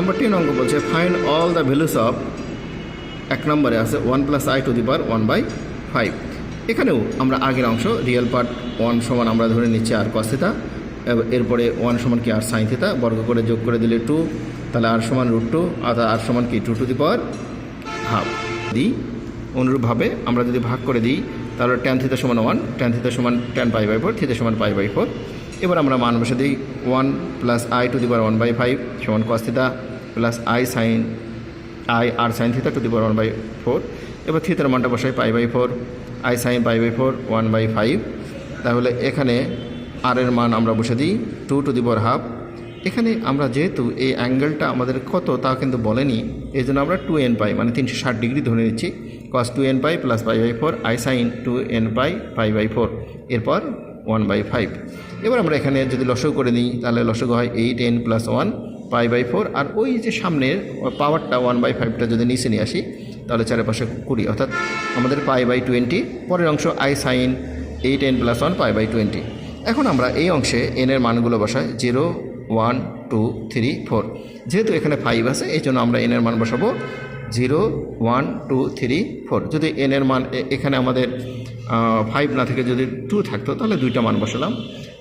Number ten অঙ্ক বলছে find all the values of এক নম্বরে আছে one plus i to the power one by five এখানেও আমরা আগের অংশ রিয়েল পার্ট ওয়ান সমান আমরা ধরে নিচ্ছি আর কস থিতা এরপরে ওয়ান সমান কি আর সাইন থিতা বর্গ করে যোগ করে দিলে টু তাহলে আর সমান রুট টু অর্থাৎ আর সমান কি two to the power half দিই অনুরূপভাবে আমরা যদি ভাগ করে দিই, তাহলে ট্যান থিতা সমান ওয়ান ট্যান থিতা সমান tan pi by four theta সমান পাই বাই ফোর এবার আমরা মান বসে দিই one plus i to the one by five সমান cos theta plus i sine, i R sine theta to the power one by four. এবার থিতার মানটা বসাই pi by four, i sine pi by four, one by five. তাহলে এখানে আর এর মান আমরা বসে দিই টু টু দি হাফ। এখানে আমরা যেহেতু এই অ্যাঙ্গেলটা আমাদের কত তা কিন্তু বলেনি এই জন্য আমরা টু এন পাই মানে তিনশো ষাট ডিগ্রি ধরে নিচ্ছি। Cos two n pi plus pi by four, i sine two n pi pi by four. এরপর ওয়ান বাই ফাইভ এবার আমরা এখানে যদি লসক করে নিই, তাহলে লসক হয় eight n plus one pi by four আর ওই যে সামনের পাওয়ারটা ওয়ান বাই ফাইভটা যদি নিচে নিয়ে আসি, তাহলে চারপাশে কুড়ি, অর্থাৎ আমাদের পাই বাই টোয়েন্টি পরের অংশ i sine eight n plus one pi by twenty এখন আমরা এই অংশে এনের মানগুলো বসাই zero one two three four যেহেতু এখানে ফাইভ আছে, এই জন্য আমরা এনের মান বসাবো zero one two three four যদি এনের মান এখানে আমাদের ফাইভ না থেকে যদি টু থাকতো, তাহলে দুইটা মান বসালাম।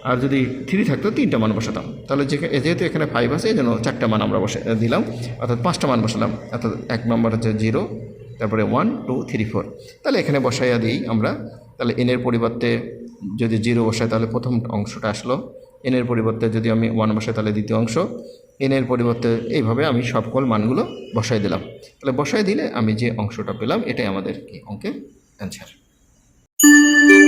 আর যদি থ্রি থাকতো, তিনটা মান বসাতাম। তাহলে যেহেতু এখানে ফাইভ আছে এই জন্য চারটা মান আমরা বসে দিলাম। অর্থাৎ পাঁচটা মান বসালাম। অর্থাৎ এক নম্বর হচ্ছে জিরো তারপরে ওয়ান টু থ্রি ফোর তাহলে এখানে বসাইয়া দিই আমরা। তাহলে এনের পরিবর্তে যদি জিরো বসাই, তাহলে প্রথম অংশটা আসলো। এনের পরিবর্তে যদি আমি ওয়ান বসাই, তাহলে দ্বিতীয় অংশ। এনের পরিবর্তে এইভাবে আমি সকল মানগুলো বসাই দিলাম। তাহলে বসাই দিলে আমি যে অংশটা পেলাম, এটাই আমাদের কি অঙ্কের অ্যান্সার Música